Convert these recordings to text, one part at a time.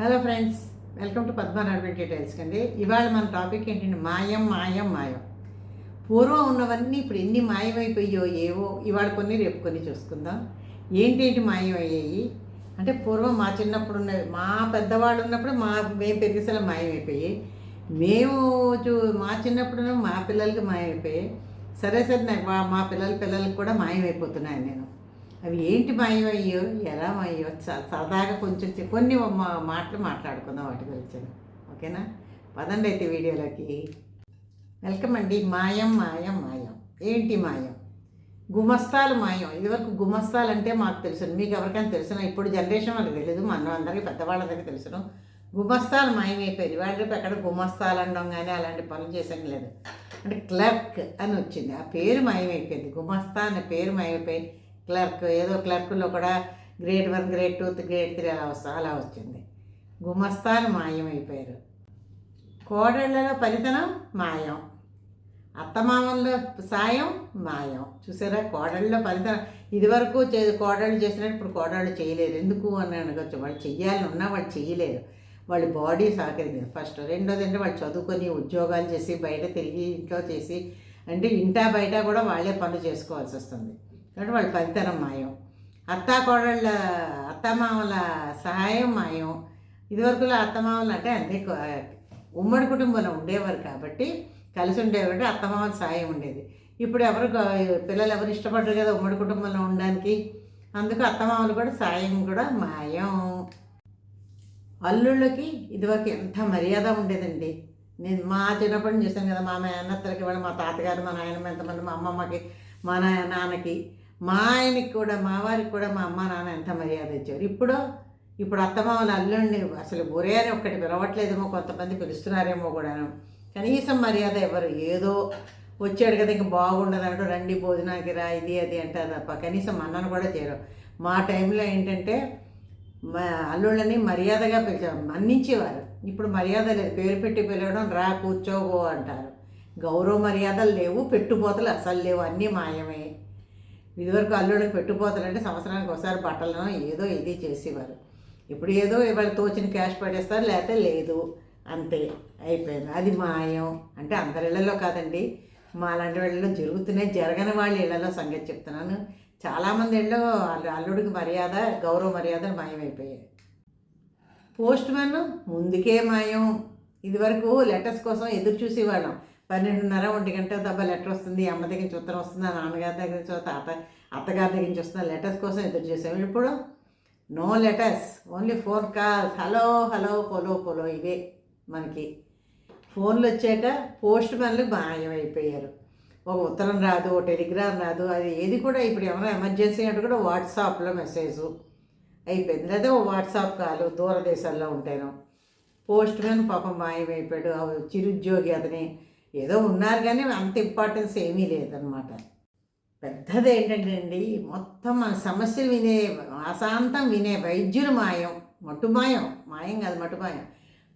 Hello friends welcome to Padmanabha details అండి ఇవాళ మన టాపిక్ ఏంటంటే మాయం మాయం మాయం. పూర్వం ఉన్నవన్నీ ఇప్పుడు ఎన్ని మాయమైపోయాయో ఏవో ఇవాళ కొన్ని రేపు కొన్ని చూసుకుందాం. ఏంటేంటి మాయం అయ్యాయి అంటే పూర్వం మా చిన్నప్పుడు ఉన్నవి మా పెద్దవాళ్ళు ఉన్నప్పుడు మా మేము పెరిగేసలా మాయమైపోయాయి. మేము చూ మా చిన్నప్పుడు మా పిల్లలకి మాయమైపోయాయి. సరే సరే మా మా పిల్లల పిల్లలకి కూడా మాయమైపోతున్నాయి నేను. అవి ఏంటి మాయమయ్యో ఎలా మాయో సరదాగా కొంచెం కొన్ని మా- మాటలు మాట్లాడుకుందాం వాటి గురించి. ఓకేనా? పదండి అయితే వీడియోలోకి. వెల్కమ్ అండి. మాయం మాయం మాయం. ఏంటి మాయం? గుమస్తాలు మాయం. ఇదివరకు గుమస్తాలు అంటే మాకు తెలుసు మీకు ఎవరికైనా తెలుసును? ఇప్పుడు జనరేషన్ వాళ్ళకి తెలియదు మన అందరికీ పెద్దవాళ్ళందరికీ తెలుసును. గుమస్తాలు మాయమైపోయింది వాళ్ళ రేపు ఎక్కడ గుమస్తాలు అనడం కానీ అలాంటి పనులు చేసాం లేదు. అంటే క్లర్క్ అని వచ్చింది. ఆ పేరు మాయమైపోయింది గుమస్తా అనే పేరు మాయమైపోయింది క్లర్క్ ఏదో క్లర్క్లో కూడా grade one grade two grade three అలా వస్తా అలా వచ్చింది. గుమస్తాలు మాయమైపోయారు. కోడళ్ళలో పనితనం మాయం. అత్తమామల్లో సాయం మాయం. చూసారా? కోడళ్ళలో పనితనం. ఇదివరకు చే కోడళ్ళు చేసినట్టు ఇప్పుడు కోడళ్ళు చేయలేరు ఎందుకు అని అనగచ్చు. వాళ్ళు చెయ్యాలని ఉన్నా వాళ్ళు చేయలేరు వాళ్ళ బాడీ సహకరించింది ఫస్ట్. రెండోది అంటే వాళ్ళు చదువుకొని ఉద్యోగాలు చేసి బయట తిరిగి ఇంట్లో చేసి అంటే ఇంటా బయట కూడా వాళ్ళే పనులు చేసుకోవాల్సి వస్తుంది. కాబట్టి వాళ్ళ పనితనం మాయం. అత్తా కోడళ్ళ అత్తమామల సహాయం మాయం. ఇదివరకులో అత్తమామలు అంటే అన్ని ఉమ్మడి కుటుంబంలో ఉండేవారు కాబట్టి కలిసి ఉండేవారు అత్తమామల సహాయం ఉండేది. ఇప్పుడు ఎవరు పిల్లలు ఎవరు ఇష్టపడరు కదా ఉమ్మడి కుటుంబంలో ఉండడానికి. అందుకు అత్తమామలు కూడా సాయం కూడా మాయం. అల్లుళ్ళకి ఇదివరకు ఎంత మర్యాద ఉండేదండి. నేను మా చిన్నప్పటి నుంచి చూసాను కదా మా మేనత్తలకి కూడా మా తాతగారు మా నాయనమ్మ ఎంతమంది మా అమ్మమ్మకి మా నాన్నకి మా ఆయనకి కూడా మా వారికి కూడా మా అమ్మ నాన్న ఎంత మర్యాద ఇచ్చారు. ఇప్పుడు ఇప్పుడు అత్తమామల అల్లుడిని అసలు ఒరే అని ఒక్కటి పిలవట్లేదేమో కొంతమంది పిలుస్తున్నారేమో కూడాను. కనీసం మర్యాద ఎవరు ఏదో వచ్చాడు కదా ఇంక బాగుండదు రండి భోజనానికి రా ఇది అది అంటారు తప్ప కనీసం అన్నను కూడా చేయరు. మా టైంలో ఏంటంటే మా అల్లుళ్ళని మర్యాదగా పిలిచారు మన్నించేవారు. ఇప్పుడు మర్యాద లేదు. పేరు పెట్టి పిలవడం రా కూర్చోగో అంటారు. గౌరవ మర్యాదలు లేవు పెట్టుపోతలు అసలు లేవు. అన్నీ మాయమే. ఇదివరకు అల్లుడికి పెట్టుపోతలు అంటే సంవత్సరానికి ఒకసారి బట్టలను ఏదో ఇది చేసేవారు. ఇప్పుడు ఏదో ఇవాళ తోచిన క్యాష్ పడేస్తారు లేకపోతే లేదు. అంతే అయిపోయింది. అది మాయం. అంటే అందరి ఇళ్ళలో కాదండి మా లాంటి వాళ్ళలో జరుగుతున్నాయి జరగని వాళ్ళ ఇళ్ళలో సంగతి చెప్తున్నాను. చాలామంది ఇళ్ళు అల్లు అల్లుడికి మర్యాద గౌరవ మర్యాదలు మాయమైపోయాయి. పోస్ట్ మ్యాన్ ముందుకే మాయం. ఇదివరకు లెటర్స్ కోసం ఎదురు చూసేవాళ్ళం. పన్నెండున్నర ఒంటి గంట దెబ్బ లెటర్ వస్తుంది అమ్మ దగ్గర నుంచి ఉత్తరం వస్తుందా నాన్నగారి దగ్గర నుంచి తాత అత్తగారి దగ్గర నుంచి వస్తుందా లెటర్స్ కోసం ఎదురు చేసాము ఇప్పుడు no letters only phone calls. Hello hello పొలో పొలో ఇవే మనకి. ఫోన్లు వచ్చాక పోస్ట్ మ్యాన్లు మాయమైపోయారు. ఒక ఉత్తరం రాదు ఒక టెలిగ్రామ్ రాదు అది ఏది కూడా ఇప్పుడు ఏమైనా ఎమర్జెన్సీ అంటే కూడా వాట్సాప్లో మెసేజ్ అయిపోయింది. లేదా ఓ వాట్సాప్ కాలు దూరదేశాల్లో ఉంటాను పోస్ట్ మ్యాన్ పాపం మాయమైపోయాడు. చిరుద్యోగి అతని ఏదో ఉన్నారు కానీ అంత ఇంపార్టెన్స్ ఏమీ లేదనమాట పెద్దది ఏంటంటే అండి మొత్తం మన సమస్యలు వినే అశాంతం వినే వైద్యులు మాయం. మట్టు మాయం. మాయం కాదు మట్టు మాయం.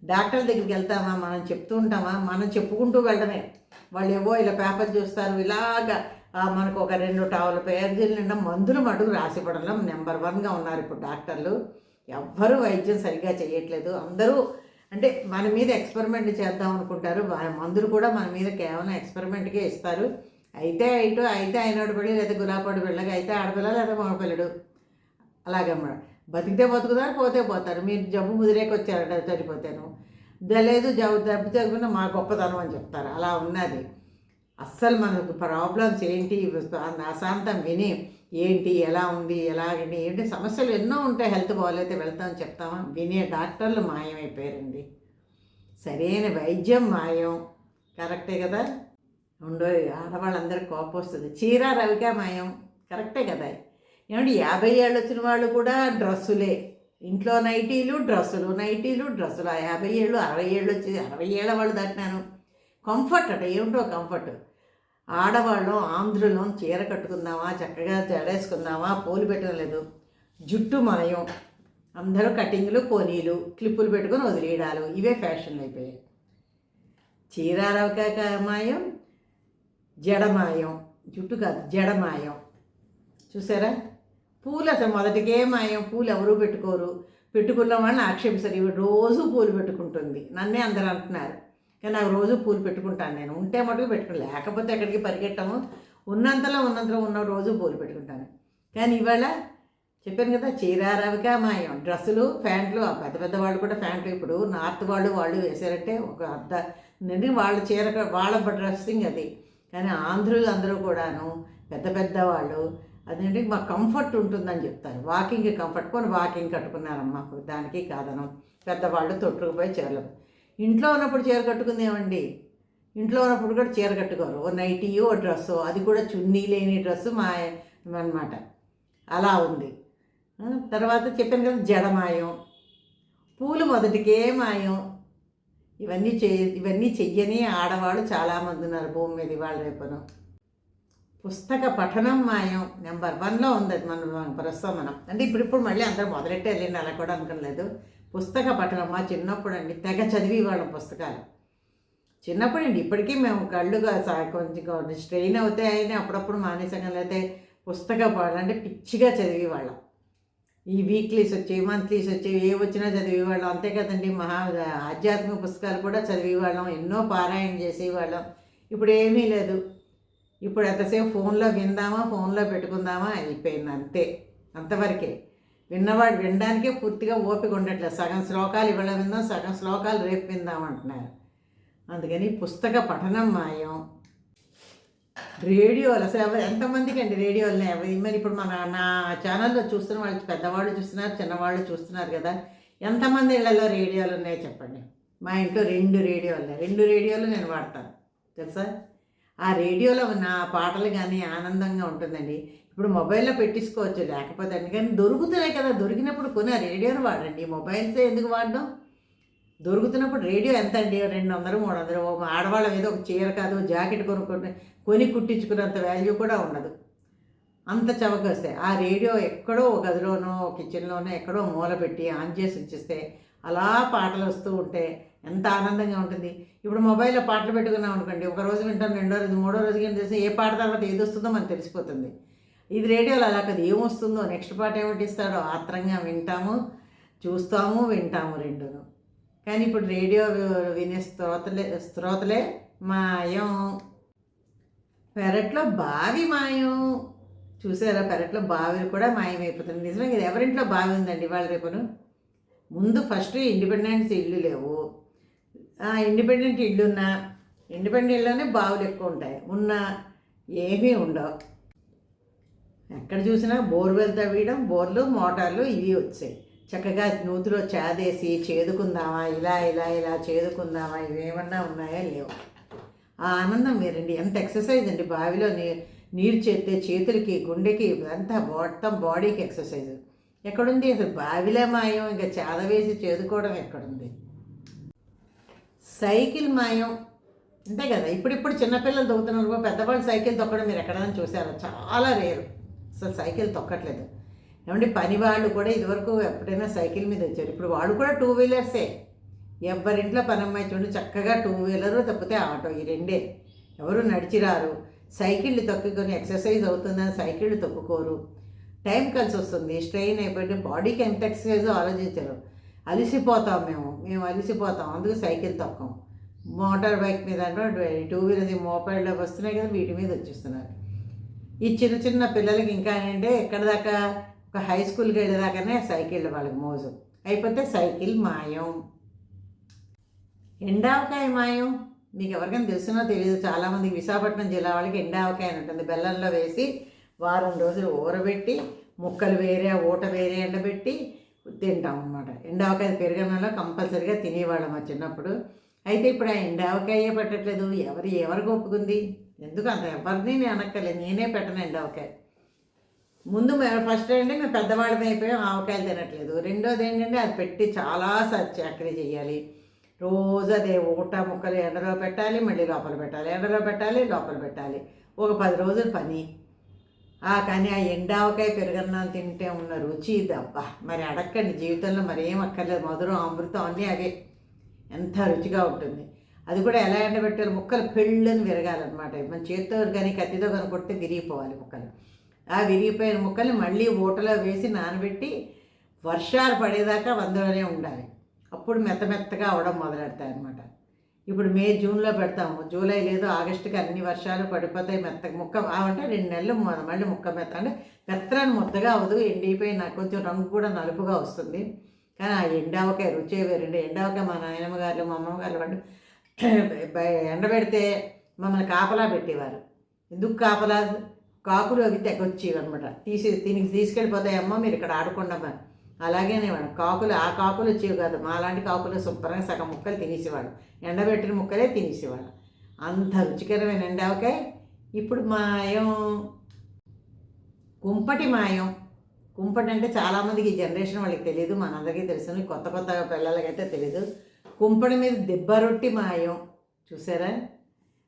డాక్టర్ దగ్గరికి వెళ్తామా? మనం చెప్తూ ఉంటామా? మనం చెప్పుకుంటూ వెళ్ళడమే. వాళ్ళు ఏవో ఇలా పేపర్ చూస్తారు. ఇలాగా మనకు ఒక రెండు టవల్ పేరు నిండా మందులు మటుకు రాసివ్వడంలో నెంబర్ వన్గా ఉన్నారు ఇప్పుడు డాక్టర్లు. ఎవ్వరూ వైద్యం సరిగ్గా చేయట్లేదు. అందరూ అంటే మన మీద ఎక్స్పెరిమెంట్ చేద్దాం అనుకుంటారు. మందులు కూడా మన మీద కేవలం ఎక్స్పెరిమెంట్కే ఇస్తారు. అయితే ఇటు అయితే అయినోడు పిల్లలు లేదా గులాపాడు పిల్లగా అయితే ఆడపిల్ల లేదా మగపిల్లడు. అలాగమ్మా బతికితే బతుకుతారు పోతే పోతారు. మీరు జబ్బు ముదిరేకి వచ్చారట చనిపోతాను లేదు జబ్బు దెబ్బ తగ్గిన మా గొప్పతనం అని చెప్తారు. అలా ఉన్నది. అస్సలు మనకు ప్రాబ్లమ్స్ ఏంటి? అశాంతం విని ఏంటి ఎలా ఉంది ఎలాగండి ఏంటి సమస్యలు ఎన్నో ఉంటాయి హెల్త్ బాగోలేతే వెళ్తామని చెప్తామా? వినే డాక్టర్లు మాయమైపోయారండి సరైన వైద్యం మాయం. కరెక్టే కదా? ఉండో ఆడవాళ్ళందరికీ కోపం వస్తుంది. చీర రవిక మాయం. కరెక్టే కదా? ఏమంటే యాభై ఏళ్ళు వచ్చిన వాళ్ళు కూడా డ్రస్సులే. ఇంట్లో నైటీలు డ్రస్సులు నైటీలు డ్రస్సులు. యాభై ఏళ్ళు అరవై ఏళ్ళు వచ్చి అరవై ఏళ్ళ వాళ్ళు దాటినాను. కంఫర్ట్ అట ఏమిటో కంఫర్ట్. ఆడవాళ్ళం ఆంధ్రులం చీర కట్టుకుందామా చక్కగా జడేసుకుందామా పూలు పెట్టడం లేదు. జుట్టు మాయం. అందరూ కటింగ్లు పోనీలు క్లిప్పులు పెట్టుకొని వదిలేయడాలు. ఇవే ఫ్యాషన్లు అయిపోయాయి. చీరారవక మాయం జడమాయం జుట్టు కాదు జడమాయం చూసారా? పూలు అసలు మొదటికే మాయం. పూలు ఎవరూ పెట్టుకోరు. పెట్టుకున్న వాళ్ళని ఆక్షేపిస్తారు. ఇవి రోజు పూలు పెట్టుకుంటుంది. నన్నే అందరూ అంటున్నారు. కానీ నాకు రోజు పూలు పెట్టుకుంటాను నేను. ఉంటే మటుకు పెట్టుకుని లేకపోతే ఎక్కడికి పరిగెట్టము. ఉన్నంతలో ఉన్నంతలో ఉన్న రోజు పూలు పెట్టుకుంటాను. కానీ ఇవాళ చెప్పాను కదా చీరారవిక మా డ్రెస్సులు ప్యాంట్లు పెద్ద పెద్ద వాళ్ళు కూడా ప్యాంట్లు ఇప్పుడు నార్త్ వాళ్ళు వాళ్ళు వేసారంటే ఒక అర్ధ నిండి వాళ్ళ చీర వాళ్ళ డ్రెస్సింగ్ అది. కానీ ఆంధ్రులు అందరూ కూడాను పెద్ద పెద్ద వాళ్ళు అదేంటి మాకు కంఫర్ట్ ఉంటుందని చెప్తారు. వాకింగ్ కంఫర్ట్ కొని వాకింగ్ కట్టుకున్నారమ్మా దానికి కాదనం. పెద్దవాళ్ళు తొట్టుకుపోయి చీరలు ఇంట్లో ఉన్నప్పుడు చీర కట్టుకుందేమండి? ఇంట్లో ఉన్నప్పుడు కూడా చీర కట్టుకోరు. ఓ నైటీ ఓ డ్రెస్సో అది కూడా చున్నీ లేని డ్రెస్సు మా అనమాట అలా ఉంది. తర్వాత చెప్పాను కదా జడమాయం పూలు మొదటికే మాయం. ఇవన్నీ చే ఇవన్నీ చెయ్యని ఆడవాళ్ళు చాలామంది ఉన్నారు భూమి మీద ఇవాళ రేపును. పుస్తక పఠనం మాయం. నెంబర్ వన్లో ఉంది అది మనం ప్రస్తుతం మనం అంటే ఇప్పుడు ఇప్పుడు మళ్ళీ అందరూ మొదలెట్టే అలా కూడా అనుకోలేదు. పుస్తక పఠనం మా చిన్నప్పుడు అండి తెగ చదివి వాళ్ళం పుస్తకాలు. చిన్నప్పుడు అండి ఇప్పటికీ మేము కళ్ళుగా కొంచెం కొంచెం స్ట్రెయిన్ అయినా అప్పుడప్పుడు మానేసాం లేకపోతే పుస్తక పఠనం అంటే పిచ్చిగా చదివేవాళ్ళం ఈ వీక్లీస్ వచ్చేవి మంత్లీస్ వచ్చేవి ఏ వచ్చినా చదివేవాళ్ళం అంతే కదండి. మహా ఆధ్యాత్మిక పుస్తకాలు కూడా చదివేవాళ్ళం ఎన్నో పారాయణ చేసేవాళ్ళం ఇప్పుడు ఏమీ లేదు. ఇప్పుడు ఎంతసేపు ఫోన్లో విందామా? ఫోన్లో పెట్టుకుందామా? అయిపోయింది అంతే. అంతవరకే. విన్నవాడు వినడానికే పూర్తిగా ఓపిక ఉండట్లేదు. సగం శ్లోకాలు ఇవాళ విందాం సగం శ్లోకాలు రేపు విందాం అంటున్నారు అందుకని పుస్తక పఠనం మాయం. రేడియోలు అసలు ఎవరు ఎంతమందికి అండి రేడియోలు మరి ఇప్పుడు మన నా ఛానల్లో చూస్తున్న వాళ్ళు పెద్దవాళ్ళు చూస్తున్నారు చిన్నవాళ్ళు చూస్తున్నారు కదా. ఎంతమంది ఇళ్ళలో రేడియోలు ఉన్నాయో చెప్పండి. మా ఇంట్లో రెండు రేడియోలు ఉన్నాయి. రెండు రేడియోలు నేను వాడతాను. తెలుసా? ఆ రేడియోలో నా పాటలు కానీ ఆనందంగా ఉంటుందండి. ఇప్పుడు మొబైల్లో పెట్టించుకోవచ్చు. లేకపోతే అండి కానీ దొరుకుతున్నాయి కదా. దొరికినప్పుడు కొని ఆ రేడియోని వాడండి. మొబైల్సే ఎందుకు వాడడం? దొరుకుతున్నప్పుడు రేడియో ఎంత అండి? రెండు వందలు మూడు వందలు ఓ ఆడవాళ్ళ మీద ఒక చీర కాదు జాకెట్ కొనుక్కుని కొని కుట్టించుకున్నంత వాల్యూ కూడా ఉండదు. అంత చవకొస్తాయి ఆ రేడియో ఎక్కడో ఒక గదిలోనో కిచెన్లోనో ఎక్కడో మూల పెట్టి ఆన్ చేసి ఉంచిస్తే అలా పాటలు వస్తూ ఉంటే ఎంత ఆనందంగా ఉంటుంది. ఇప్పుడు మొబైల్లో పాటలు పెట్టుకున్నాం అనుకోండి. ఒక రోజు వింటాం రెండో రోజు మూడో రోజు కింద చేస్తే? ఏ పాట తర్వాత ఏది వస్తుందో మనకు తెలిసిపోతుంది. ఇది రేడియోలో అలా కదా. ఏమొస్తుందో నెక్స్ట్ పాట ఏమిటిస్తాడో ఆత్రంగా వింటాము చూస్తాము వింటాము రెండును. కానీ ఇప్పుడు రేడియో వినే స్తోతలే స్తోతలే మాయం. పెరట్లో బావి మాయం. చూసారా? పెరట్లో బావి కూడా మాయమైపోతుంది. నిజమే ఇది ఎవరింట్లో బావి ఉందండి వాళ్ళ రేపును? ముందు ఫస్ట్ ఇండిపెండెన్స్ ఇల్లు లేవు. ఆ ఇండిపెండెంట్ ఇల్లు ఇండిపెండెంట్లోనే ఇండిపెండెంట్ బావులు ఎక్కువ ఉంటాయి. ఉన్న ఏమీ ఉండవు. ఎక్కడ చూసినా బోర్వెల్ తవ్వడం బోర్లు మోటార్లు ఇవి వచ్చాయి. చక్కగా నూతిలో చాదేసి చేదుకుందామా ఇలా ఇలా ఇలా చేదుకుందామా ఇవేమన్నా ఉన్నాయా లేవు. ఆ ఆనందం వేరండి. ఎంత ఎక్సర్సైజ్ అండి. బావిలో నీ నీరు చేస్తే చేతులకి గుండెకి అంతా మొత్తం బాడీకి ఎక్సర్సైజ్. ఎక్కడుంది? అసలు బావిలే మాయం. ఇంకా చేదవేసి చేదుకోవడం ఎక్కడుంది? సైకిల్ మాయం. అంతే కదా. ఇప్పుడిప్పుడు చిన్నపిల్లలు దొక్కుతున్నారు పెద్దవాళ్ళు సైకిల్ దొక్కడం మీరు ఎక్కడైనా చూసారా? చాలా రేరు. అసలు సైకిల్ తొక్కట్లేదు. ఏమంటే పని వాళ్ళు కూడా ఇదివరకు ఎప్పుడైనా సైకిల్ మీద వచ్చారు. ఇప్పుడు వాళ్ళు కూడా టూ వీలర్సే ఎవరింట్లో పని అమ్మాయి చూడండి చక్కగా టూ వీలరు తప్పితే ఆటో ఈ రెండే. ఎవరు నడిచి రారు సైకిళ్ళు తొక్కుకొని ఎక్సర్సైజ్ అవుతుందని సైకిళ్ళు తొక్కుకోరు. టైం కలిసి వస్తుంది. స్ట్రెయిన్ అయిపోయి బాడీకి ఎంత ఎక్సర్సైజ్ ఆలోచించరు? అలిసిపోతాం మేము. మేము అలిసిపోతాం. అందుకు సైకిల్ తొక్కం. మోటార్ బైక్ మీద అంటే టూ వీలర్స్ మోపైడ్లోకి వస్తున్నాయి కదా వీటి మీద వచ్చేస్తున్నారు. ఈ చిన్న చిన్న పిల్లలకి ఇంకా ఏంటంటే ఎక్కడ దాకా? ఒక హై స్కూల్కి వెళ్ళేదాకానే సైకిల్ వాళ్ళకి మోజు. అయిపోతే సైకిల్ మాయం. ఎండావకాయ మాయం. మీకు ఎవరికైనా తెలుసునో తెలియదు చాలామంది విశాఖపట్నం జిల్లా వాళ్ళకి ఎండావకాయ అని ఉంటుంది. బెల్లంలో వేసి వారం రోజులు ఊరబెట్టి ముక్కలు వేరే ఊట వేరే ఎండబెట్టి తింటాం అనమాట ఎండావకాయ పెరగనంలో కంపల్సరిగా తినేవాళ్ళం మా చిన్నప్పుడు. అయితే ఇప్పుడు ఆ ఎండావకాయే పట్టట్లేదు. ఎవరు ఎవరికి ఒప్పుకుంది? ఎందుకు అంత ఎవరిని నేను అనక్కర్లేదు నేనే పెట్టనండి ఆవకాయ. ముందు మేము ఫస్ట్ ఏంటంటే మేము పెద్దవాళ్ళం అయిపోయాం ఆవకాయలు తినట్లేదు. రెండోది ఏంటంటే అది పెట్టి చాలా చక్కరీ చేయాలి. రోజు అదే ఊట ముక్కలు ఎండలో పెట్టాలి మళ్ళీ లోపల పెట్టాలి. ఎండలో పెట్టాలి లోపల పెట్టాలి. ఒక పది రోజులు పని. ఆ కానీ ఆ ఎండావకాయ పెరుగన్నం తింటే ఉన్న రుచి దబ్బా. మరి అడక్కండి జీవితంలో మరి ఏం అక్కర్లేదు. మధురం అమృతం అన్నీ అవే. ఎంత రుచిగా ఉంటుంది. అది కూడా ఎలా ఎండబెట్టాలి ముక్కలు పెళ్ళని విరగాలన్నమాట. మన చేతితో కానీ కత్తితో కానీ కొట్టి విరిగిపోవాలి ముక్కలు. ఆ విరిగిపోయిన ముక్కల్ని మళ్ళీ ఊటలో వేసి నానబెట్టి వర్షాలు పడేదాకా వందలోనే ఉండాలి. అప్పుడు మెత్త మెత్తగా అవడం మొదలెడతాయి అనమాట ఇప్పుడు మే జూన్లో పెడతాము. జూలై లేదు ఆగస్టుకి అన్ని వర్షాలు పడిపోతాయి మెత్త ముక్క అంటే రెండు నెలలు మళ్ళీ ముక్క మెత్త అంటే మెత్తరాని ముద్దగా అవ్వదు ఎండిపోయి నాకు కొంచెం రంగు కూడా నలుపుగా వస్తుంది. కానీ ఆ ఎండావకాయ రుచే వేరండి ఎండావకాయ మా నాయనమ్మ గారు మా అమ్మమ్మ గారు వాళ్ళు ఎండబెడితే మమ్మల్ని కాపలా పెట్టేవారు. ఎందుకు కాపలా? కాకులు అవి తెగొచ్చేవి అనమాట తీసి దీనికి తీసుకెళ్ళిపోతాయమ్మో మీరు ఇక్కడ ఆడుకోండమ్మా అలాగేనే వాడు. కాకులు ఆ కాకులు వచ్చేవి కాదు. మా లాంటి కాకులు శుభ్రంగా సగం ముక్కలు తినేసేవాడు ఎండబెట్టిన ముక్కలే తినేసేవాడు అంత రుచికరమైన ఎండావకాయ. ఇప్పుడు మాయం కుంపటి మాయం. కుంపటి అంటే చాలామందికి ఈ జనరేషన్ వాళ్ళకి తెలియదు మనందరికీ తెలుసు. కొత్త కొత్త పిల్లలకైతే తెలియదు కుంపటి మీద దెబ్బ రొట్టి మాయం. చూసారా?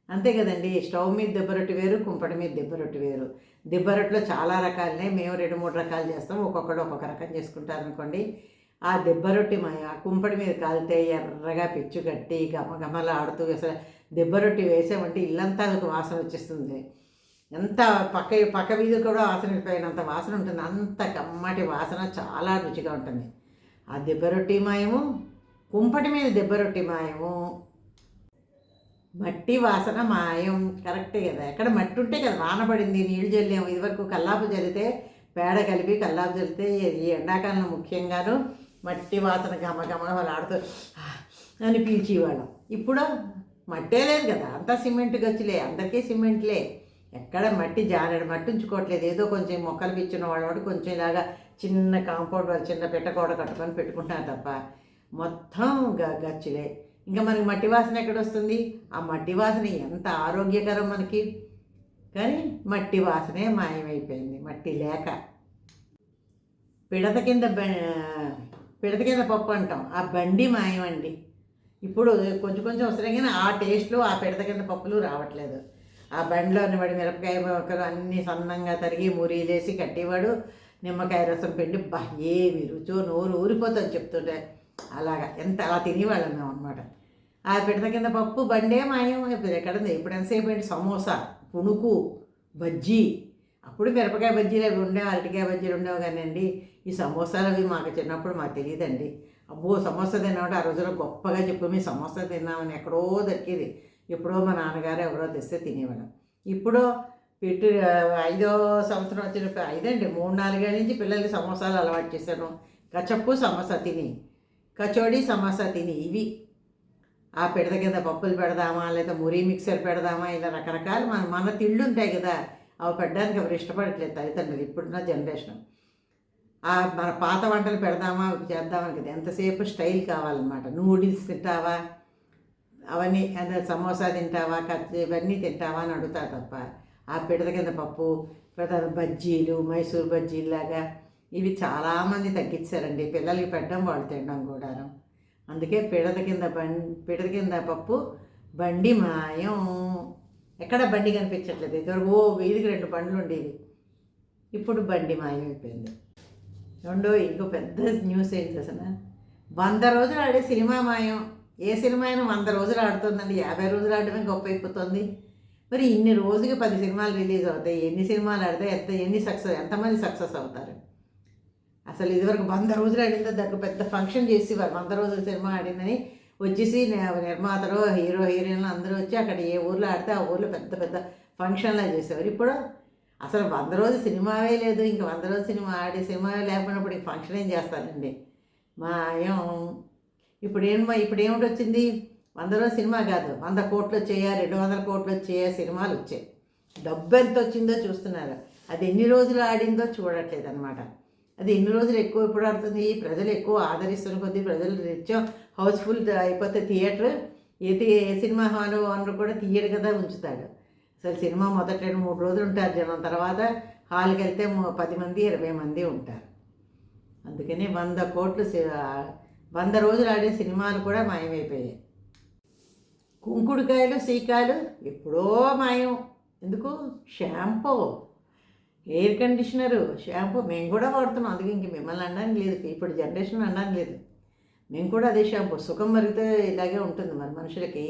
అంతే కదండి. స్టవ్ మీద దెబ్బ రొట్టి వేరు కుంపటి మీద దెబ్బ రొట్టి వేరు. దెబ్బ రొట్టెలో చాలా రకాలనే మేము రెండు మూడు రకాలు చేస్తాం. ఒక్కొక్కడు ఒక్కొక్క రకం చేసుకుంటారు అనుకోండి ఆ దెబ్బ రొట్టి మాయ ఆ కుంపటి మీద కాలితే ఎర్రగా పిచ్చు కట్టి గమగమలు ఆడుతూ అసలు దెబ్బ రొట్టి వేసామంటే ఇల్లంతా ఒక వాసన వచ్చేస్తుంది. ఎంత పక్క పక్క వీధి కూడా వాసన వెళ్ళిపోయినంత వాసన ఉంటుంది. అంత కమ్మటి వాసన చాలా రుచిగా ఉంటుంది. ఆ దెబ్బ రొట్టి మాయము కుంపటి మీద దెబ్బ రొట్టి మాయము మట్టి వాసన మాయం. కరెక్టే కదా. ఎక్కడ మట్టి ఉంటే కదా వాన పడింది నీళ్ళు చల్లాము ఇదివరకు కల్లాపు చల్లితే పేడ కలిపి కల్లాపు చల్లితే ఈ ఎండాకాలంలో ముఖ్యంగాను మట్టి వాసన గమ గమ వాళ్ళు ఆడుతూ అని పీల్చేవాళ్ళం. ఇప్పుడు మట్టే లేదు కదా. అంతా సిమెంట్ గచ్చులే. అందరికీ సిమెంట్లే. ఎక్కడ మట్టి జానడు మట్టి ఉంచుకోవట్లేదు. ఏదో కొంచెం మొక్కలు పిచ్చిన వాళ్ళు వాడు కొంచెం ఇలాగా చిన్న కాంపౌండ్ వాళ్ళు చిన్న పెట్టకోడ కట్టుకొని పెట్టుకుంటారు తప్ప మొత్తం గ గచ్చులే. ఇంకా మనకి మట్టి వాసన ఎక్కడ వస్తుంది ఆ మట్టి వాసన ఎంత ఆరోగ్యకరం మనకి. కానీ మట్టి వాసనే మాయమైపోయింది మట్టి లేక. పిడత కింద పిడత కింద పప్పు అంటాం ఆ బండి మాయమండి. ఇప్పుడు కొంచెం కొంచెం వస్తున్నాయి కానీ ఆ టేస్ట్లు ఆ పిడత కింద పప్పులు రావట్లేదు. ఆ బండిలోని వాడి మిరపకాయ మొక్కలు అన్నీ సన్నంగా తరిగి మురీలేసి కట్టేవాడు. నిమ్మకాయ రసం పిండి బా ఏమి రుచో నోరు ఊరిపోతుంది చెప్తుంటే. అలాగా. ఎంత అలా తినేవాళ్ళం మేము అనమాట ఆ పిడత కింద పప్పు బండే మాయం అయిపోయింది ఎక్కడ ఇప్పుడు ఎంతసేపు ఏంటి సమోసా పునుకు బజ్జీ. అప్పుడు మిరపకాయ బజ్జీలు అవి ఉండేవి అరటికాయ బజ్జీలు ఉండేవి కానివ్వండి ఈ సమోసాలు అవి మాకు చిన్నప్పుడు మాకు తెలియదండి. అబ్బో సమోసా తిన్నామంటే ఆ రోజుల్లో గొప్పగా చెప్పు మేము సమోసా తిన్నామని ఎక్కడో దక్కేది ఎప్పుడో మా నాన్నగారు ఎవరో తెస్తే తినేవాళ్ళం. ఇప్పుడు పెట్టి ఐదో సంవత్సరం వచ్చిన ఐదండి మూడు నాలుగేళ్ళ నుంచి పిల్లలకి సమోసాలు అలవాటు చేశాను. గచ్చప్పు సమోసా తిని. కచోడి సమోసా తిని ఇవి. ఆ పిడత కింద పప్పులు పెడదామా లేదా మురి మిక్సర్ పెడదామా ఇలా రకరకాలు మన మన తిళ్ళు ఉంటాయి కదా అవి పెట్టడానికి ఎవరు ఇష్టపడట్లేదు తల్లిదండ్రులు ఇప్పుడున్న జనరేషన్. ఆ మన పాత వంటలు పెడదామా చేద్దామని కదా ఎంతసేపు స్టైల్ కావాలన్నమాట. నూడిల్స్ తింటావా? అవన్నీ అంటే సమోసా తింటావా? కత్తి ఇవన్నీ తింటావా అని అడుగుతా తప్ప ఆ పిడత కింద పప్పు ప్రధాన బజ్జీలు మైసూర్ బజ్జీలాగా ఇవి చాలామంది తగ్గించారండి. పిల్లలకి పెట్టడం వాళ్ళు తినడం కూడాను. అందుకే పిడత కింద బండి పిడత కింద పప్పు బండి మాయం. ఎక్కడ బండి కనిపించట్లేదు. ఇదివరకు ఓ వీధికి రెండు బండ్లు ఉండేవి. ఇప్పుడు బండి మాయం అయిపోయింది. రెండో ఇంకో పెద్ద న్యూస్ ఏం అసలు వంద రోజులు ఆడే సినిమా మాయం. ఏ సినిమా అయినా వంద రోజులు ఆడుతుందండి. యాభై రోజులు ఆడటమే గొప్ప అయిపోతుంది. మరి ఇన్ని రోజుకి పది సినిమాలు రిలీజ్ అవుతాయి. ఎన్ని సినిమాలు ఆడితే ఎంత ఎన్ని సక్సెస్ ఎంతమంది సక్సెస్ అవుతారు? అసలు ఇదివరకు వంద రోజులు ఆడిందో దానికి పెద్ద ఫంక్షన్ చేసేవారు. వంద రోజుల సినిమా ఆడిందని వచ్చేసి నిర్మాతలు హీరో హీరోయిన్లు అందరూ వచ్చి అక్కడ ఏ ఊర్లో ఆడితే ఆ ఊర్లో పెద్ద పెద్ద ఫంక్షన్లా చేసేవారు. ఇప్పుడు అసలు వంద రోజు సినిమావే లేదు. ఇంకా వంద రోజు సినిమా ఆడే సినిమా లేకపోయినప్పుడు ఇంక ఫంక్షన్ ఏం చేస్తారండి? మాయం ఇప్పుడు ఏం ఇప్పుడు ఏమిటి వచ్చింది? వంద రోజు సినిమా కాదు. వంద కోట్లు వచ్చాయా? రెండు వందల కోట్లు వచ్చాయా? సినిమాలు వచ్చాయి. డబ్బు ఎంత వచ్చిందో చూస్తున్నారు. అది ఎన్ని రోజులు ఆడిందో చూడట్లేదు అనమాట అది ఎన్ని రోజులు ఎక్కువ ఎప్పుడు ఆడుతుంది ప్రజలు ఎక్కువ ఆదరిస్తున్న కొద్దీ ప్రజలు నిత్యం హౌస్ఫుల్ అయిపోతే థియేటర్. ఏ ఏ సినిమా హాల్ ఓనర్ కూడా థియేటర్ కదా ఉంచుతాడు. అసలు సినిమా మొదట రెండు మూడు రోజులు ఉంటారు జనం. తర్వాత హాల్కి వెళ్తే పది మంది ఇరవై మంది ఉంటారు. అందుకని వంద కోట్లు వంద రోజులు ఆడే సినిమాలు కూడా మాయమైపోయాయి. కుంకుడుకాయలు సీకాయలు ఎప్పుడో మాయం. ఎందుకు? షాంపూ. ఎయిర్ కండిషనరు షాంపూ మేము కూడా వాడుతున్నాం. అందుకే ఇంక మిమ్మల్ని అనడానికి లేదు. ఇప్పుడు జనరేషన్ అనడానికి లేదు. మేము కూడా అదే షాంపూ. సుఖం మరిగితే ఇలాగే ఉంటుంది మరి మనుషులకి.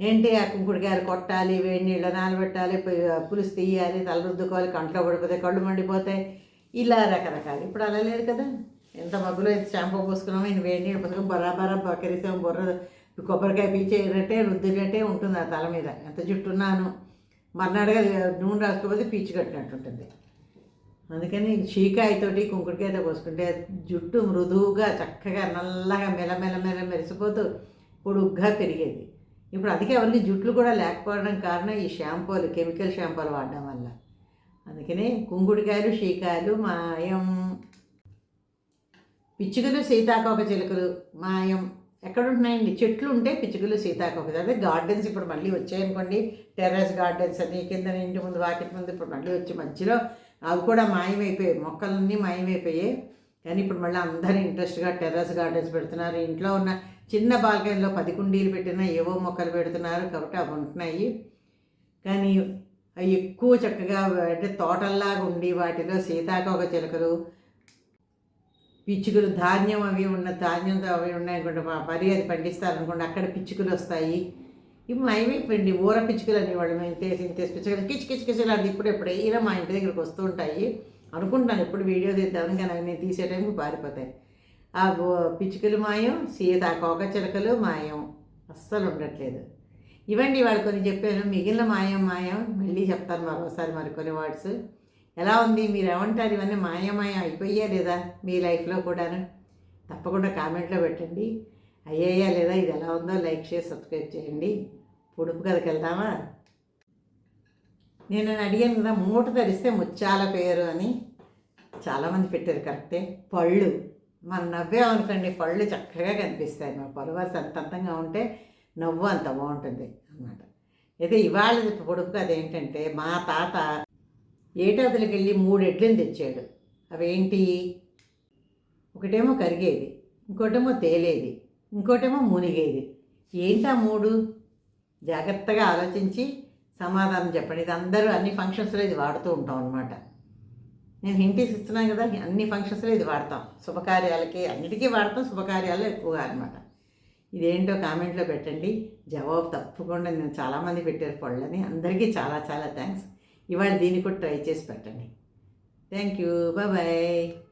ఏంటి ఆ కుంకుడుకాయలు కొట్టాలి వేడి నీళ్ళు నానబెట్టాలి పులుసు తీయాలి తల రుద్దుకోవాలి కంట్లో పడిపోతే కళ్ళు మండిపోతాయి. ఇలా రకరకాలు. ఇప్పుడు అలా లేదు కదా. ఎంత మగ్గులో అయితే షాంపూ పోసుకున్నామో ఇన్ని వేడి నీళ్ళు పోసుకుని బరాబరా బకరిసాం బొర్ర కొబ్బరికాయ పీచేటట్టే రుద్దినట్టే ఉంటుంది ఆ తల మీద. ఎంత జుట్టు ఉన్నాను. మర్నాడుగా నూనె రాసుకోకపోతే పీచు కట్టినట్టు ఉంటుంది అందుకని చీకాయతోటి కుంకుడికాయతో పోసుకుంటే జుట్టు మృదువుగా చక్కగా నల్లగా మెలమెల మెల మెరిసిపోతూ పొడుగ్గా పెరిగేది. ఇప్పుడు అందుకే ఎవరికి జుట్లు కూడా లేకపోవడం కారణం ఈ షాంపూలు కెమికల్ షాంపూలు వాడడం వల్ల. అందుకనే కుంకుడికాయలు షీకాయలు మాయం. పిచ్చుకలు సీతాకోక చిలుకలు మాయం. ఎక్కడ ఉంటున్నాయండి చెట్లు ఉంటే పిచ్చుకలు సీతాకోక అదే గార్డెన్స్ ఇప్పుడు మళ్ళీ వచ్చాయనుకోండి. టెర్రస్ గార్డెన్స్ అని కింద ఇంటి ముందు వాకిటి ముందు ఇప్పుడు మళ్ళీ వచ్చి మధ్యలో అవి కూడా మాయమైపోయాయి మొక్కలన్నీ మాయమైపోయాయి. కానీ ఇప్పుడు మళ్ళీ అందరూ ఇంట్రెస్ట్గా టెర్రస్ గార్డెన్స్ పెడుతున్నారు. ఇంట్లో ఉన్న చిన్న బాల్కనీలో పది కుండీలు పెట్టినా ఏవో మొక్కలు పెడుతున్నారు కాబట్టి అవి ఉంటున్నాయి. కానీ అవి ఎక్కువ చక్కగా అంటే తోటల్లాగా ఉండి వాటిలో సీతాకోక చిలుకలు పిచ్చుకలు ధాన్యం అవి ఉన్న ధాన్యంతో అవి ఉన్నాయనుకోండి మా వరి అది పండిస్తారనుకోండి అక్కడ పిచ్చుకలు వస్తాయి. ఇవి మైమైపోయింది ఊర పిచ్చుకలు అనేవాళ్ళు మేము ఇంతేసి ఇంతేసి పిచ్చుకలు కిచ్ కిచ్ కిచ్ అది ఇప్పుడు ఎప్పుడైనా మా ఇంటి దగ్గరికి వస్తూ ఉంటాయి. అనుకుంటాను ఎప్పుడు వీడియో తీద్దామని కానీ అవి నేను తీసే టైంకి పారిపోతాయి. ఆ పిచ్చుకలు మాయం సీత కోక చిలకలు మాయం. అస్సలు ఉండట్లేదు. ఇవ్వండి వాడు కొన్ని చెప్పాను మిగిలిన మాయం మాయం మళ్ళీ చెప్తాను మరోసారి మరికొన్ని వర్డ్స్. ఎలా ఉంది? మీరు ఏమంటారు ఇవన్నీ మాయమాయ మాయం అయిపోయా లేదా? మీ లైఫ్లో కూడాను? తప్పకుండా కామెంట్లో పెట్టండి. అయ్యాయా లేదా? ఇది ఎలా ఉందో లైక్ చేసి సబ్స్క్రైబ్ చేయండి. పొడుపు కథకి వెళ్దామా? నేను అడిగాను కదా మూట ధరిస్తే ముత్యాల పేరు అని. చాలామంది పెట్టారు కరెక్టే. పళ్ళు. మనం నవ్వేమనుకోండి పళ్ళు చక్కగా కనిపిస్తాయి. మా పొలవర్స్ అంత అంతంగా ఉంటే నవ్వు అంత బాగుంటుంది అన్నమాట. అయితే ఇవాళ పొడుపు కథ ఏంటంటే మా తాత ఏటాదులకు వెళ్ళి మూడు ఎడ్లను తెచ్చాడు. అవేంటి? ఒకటేమో కరిగేది ఇంకోటేమో తేలేది ఇంకోటేమో మునిగేది. ఏంటా మూడు? జాగ్రత్తగా ఆలోచించి సమాధానం చెప్పండి. ఇది అందరూ అన్ని ఫంక్షన్స్లో ఇది వాడుతూ ఉంటాం అనమాట నేను హింటీస్ ఇస్తున్నాను కదా అన్ని ఫంక్షన్స్లో ఇది వాడతాం. శుభకార్యాలకి అన్నిటికీ వాడతాం శుభకార్యాలు ఎక్కువగా అనమాట ఇదేంటో కామెంట్లో పెట్టండి. జవాబు తప్పకుండా నేను చాలామంది పెట్టారు పళ్ళని. అందరికీ చాలా చాలా థ్యాంక్స్ ఇవాళ దీన్ని కూడా ట్రై చేసి పెట్టండి. Thank you bye